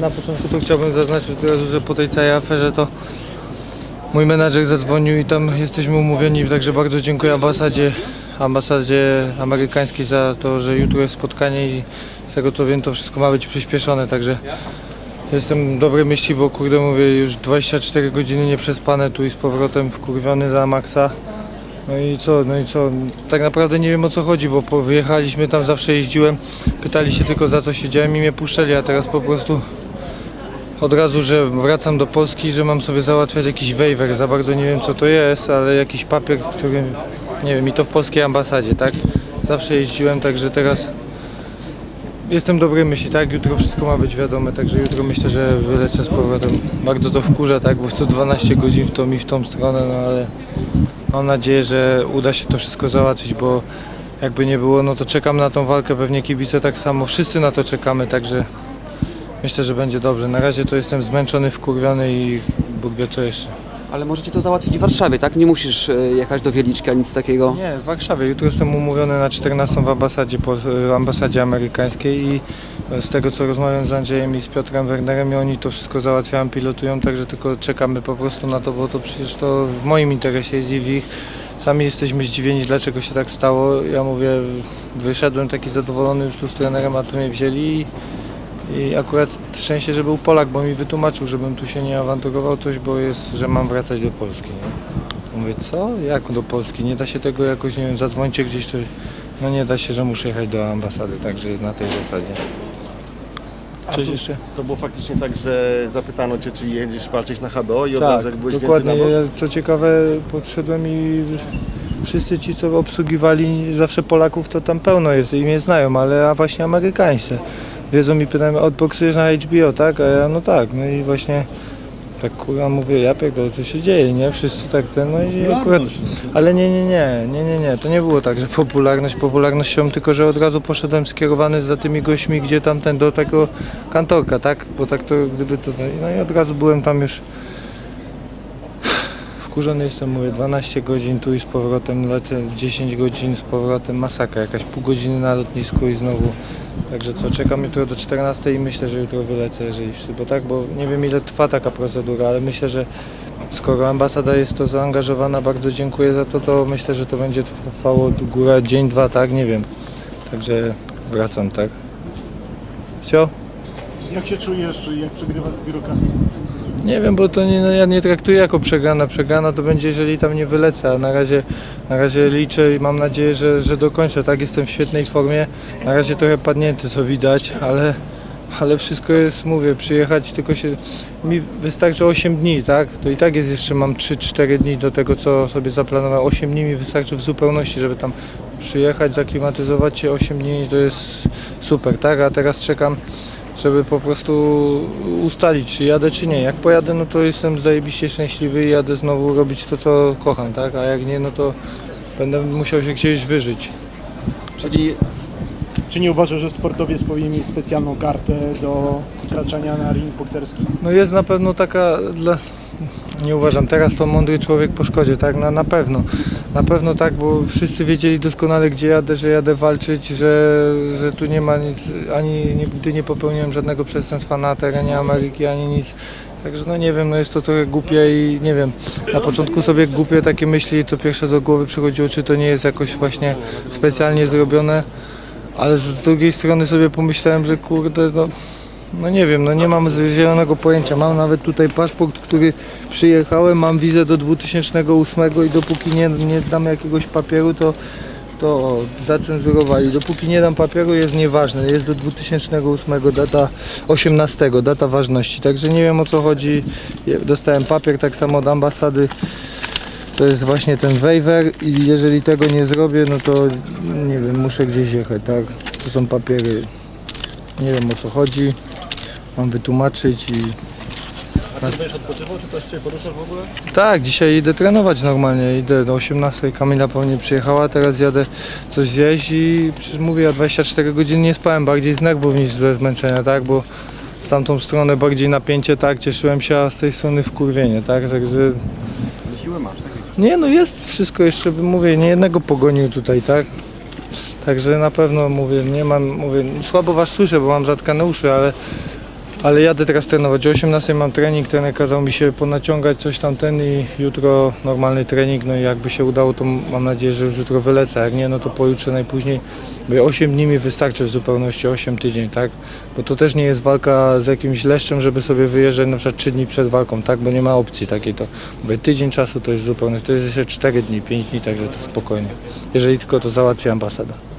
na początku to chciałbym zaznaczyć od razu, że po tej całej aferze to mój menadżer zadzwonił i tam jesteśmy umówieni, także bardzo dziękuję ambasadzie, ambasadzie amerykańskiej za to, że jutro jest spotkanie i z tego co wiem to wszystko ma być przyspieszone, także jestem dobrej myśli, bo kurde mówię już 24 godziny nieprzespane tu i z powrotem wkurwiony za Maxa. No i co, no i co, tak naprawdę nie wiem o co chodzi, bo wyjechaliśmy tam, zawsze jeździłem, pytali się tylko za co siedziałem i mnie puszczali, a teraz po prostu od razu, że wracam do Polski, że mam sobie załatwiać jakiś waiver, za bardzo nie wiem co to jest, ale jakiś papier, który, nie wiem, i to w polskiej ambasadzie, tak? Zawsze jeździłem, także teraz jestem dobrej myśli, tak? Jutro wszystko ma być wiadome, także jutro myślę, że wylecę z powrotem. Bardzo to wkurza, tak? Bo co 12 godzin w tą i w tą stronę, no ale mam nadzieję, że uda się to wszystko załatwić, bo jakby nie było, no to czekam na tą walkę, pewnie kibice tak samo, wszyscy na to czekamy, także myślę, że będzie dobrze. Na razie to jestem zmęczony, wkurwiony i Bóg wie co jeszcze. Ale możecie to załatwić w Warszawie, tak? Nie musisz e, jechać do Wieliczki ani nic takiego. Nie, w Warszawie. Jutro jestem umówiony na 14 w ambasadzie, po, w ambasadzie amerykańskiej i z tego co rozmawiam z Andrzejem i z Piotrem Wernerem i oni to wszystko załatwiają, pilotują, także tylko czekamy po prostu na to, bo to przecież to w moim interesie jest i w ich. Sami jesteśmy zdziwieni, dlaczego się tak stało. Ja mówię, wyszedłem taki zadowolony już tu z trenerem, a tu mnie wzięli i, i akurat szczęście, że był Polak, bo mi wytłumaczył, żebym tu się nie awanturował coś, bo jest, że mam wracać do Polski. Nie? Mówię, co? Jak do Polski? Nie da się tego jakoś, nie wiem, zadzwońcie gdzieś coś. No nie da się, że muszę jechać do ambasady, także na tej zasadzie. A Coś to- jeszcze? To było faktycznie tak, że zapytano Cię, czy jedziesz walczyć na HBO i od Tak, razu jak byłeś dokładnie. Ja, co ciekawe, podszedłem i wszyscy ci, co obsługiwali zawsze Polaków, to tam pełno jest i mnie znają, ale a właśnie amerykańscy. Wiedzą mi pytają, odboksujesz na HBO, tak? A ja, no tak. No i właśnie tak kurwa mówię, ja pierdolę, co się dzieje, nie? Wszyscy tak ten, no i akurat... Ale nie, nie, nie, nie, nie, nie, to nie było tak, że popularność popularnością, tylko że od razu poszedłem skierowany za tymi gośćmi, gdzie tamten do tego kantorka, tak? Bo tak to gdyby to... No i od razu byłem tam już Wkurzony jestem, mówię, 12 godzin tu i z powrotem lecę, 10 godzin z powrotem, masakra, jakaś pół godziny na lotnisku i znowu. Także co, czekam jutro do 14 i myślę, że jutro wylecę, jeżeli bo tak, bo nie wiem ile trwa taka procedura, ale myślę, że skoro ambasada jest to zaangażowana, bardzo dziękuję za to, to myślę, że to będzie trwało góra dzień, dwa, tak, nie wiem. Także wracam, tak. Wsio? Jak się czujesz, jak przegrywasz z biurokracją? Nie wiem, bo to nie, no ja nie traktuję jako przegrana. Przegrana to będzie, jeżeli tam nie wylecę, na razie, na razie liczę i mam nadzieję, że, że dokończę. Tak, jestem w świetnej formie. Na razie trochę padnięty, co widać, ale, ale wszystko jest, mówię, przyjechać, tylko się, mi wystarczy 8 dni, tak? To i tak jest jeszcze, mam 3-4 dni do tego, co sobie zaplanowałem. 8 dni mi wystarczy w zupełności, żeby tam przyjechać, zaklimatyzować się 8 dni, to jest super, tak? A teraz czekam żeby po prostu ustalić, czy jadę, czy nie. Jak pojadę, no to jestem zajebiście szczęśliwy i jadę znowu robić to, co kocham, tak? A jak nie, no to będę musiał się gdzieś wyżyć. Czyli Czy nie uważasz, że sportowiec powinien mieć specjalną kartę do wkraczania na ring bokserski? No jest na pewno taka dla... Nie uważam, teraz to mądry człowiek po szkodzie, tak? Na, na pewno. Na pewno tak, bo wszyscy wiedzieli doskonale, gdzie jadę, że jadę walczyć, że, że tu nie ma nic, ani nigdy nie popełniłem żadnego przestępstwa na terenie Ameryki, ani nic. Także no nie wiem, no jest to trochę głupie i nie wiem, na początku sobie głupie takie myśli, to pierwsze do głowy przychodziło, czy to nie jest jakoś właśnie specjalnie zrobione, ale z drugiej strony sobie pomyślałem, że kurde, no no nie wiem, no nie mam zielonego pojęcia. Mam nawet tutaj paszport, który przyjechałem, mam wizę do 2008 i dopóki nie, nie dam jakiegoś papieru, to, to zacenzurowali. Dopóki nie dam papieru jest nieważne. Jest do 2008 data 18, data ważności. Także nie wiem o co chodzi. Dostałem papier tak samo od ambasady. To jest właśnie ten waiver i jeżeli tego nie zrobię, no to nie wiem, muszę gdzieś jechać, tak? To są papiery. Nie wiem o co chodzi. Mam wytłumaczyć i A Ty będziesz odpoczywał, czy też Cię poruszasz w ogóle? tak, dzisiaj idę trenować normalnie. Idę do 18. Kamila pewnie przyjechała, teraz jadę coś zjeść i przecież mówię, ja 24 godziny nie spałem, bardziej z nerwów niż ze zmęczenia, tak? Bo w tamtą stronę bardziej napięcie, tak? Cieszyłem się, a z tej strony wkurwienie, tak? Także Ale siłę masz, tak? Nie no jest wszystko jeszcze, mówię, nie jednego pogonił tutaj, tak? Także na pewno mówię, nie mam, mówię, słabo was słyszę, bo mam zatkane uszy, ale ale jadę teraz trenować. O 18 mam trening, trener kazał mi się ponaciągać coś tam ten i jutro normalny trening, no i jakby się udało, to mam nadzieję, że już jutro wylecę, jak nie, no to pojutrze najpóźniej. Mówię, 8 dni mi wystarczy w zupełności, 8 tydzień, tak? Bo to też nie jest walka z jakimś leszczem, żeby sobie wyjeżdżać na przykład 3 dni przed walką, tak? Bo nie ma opcji takiej to. Mówię, tydzień czasu to jest zupełnie, to jest jeszcze 4 dni, 5 dni, także to spokojnie. Jeżeli tylko to załatwi ambasada.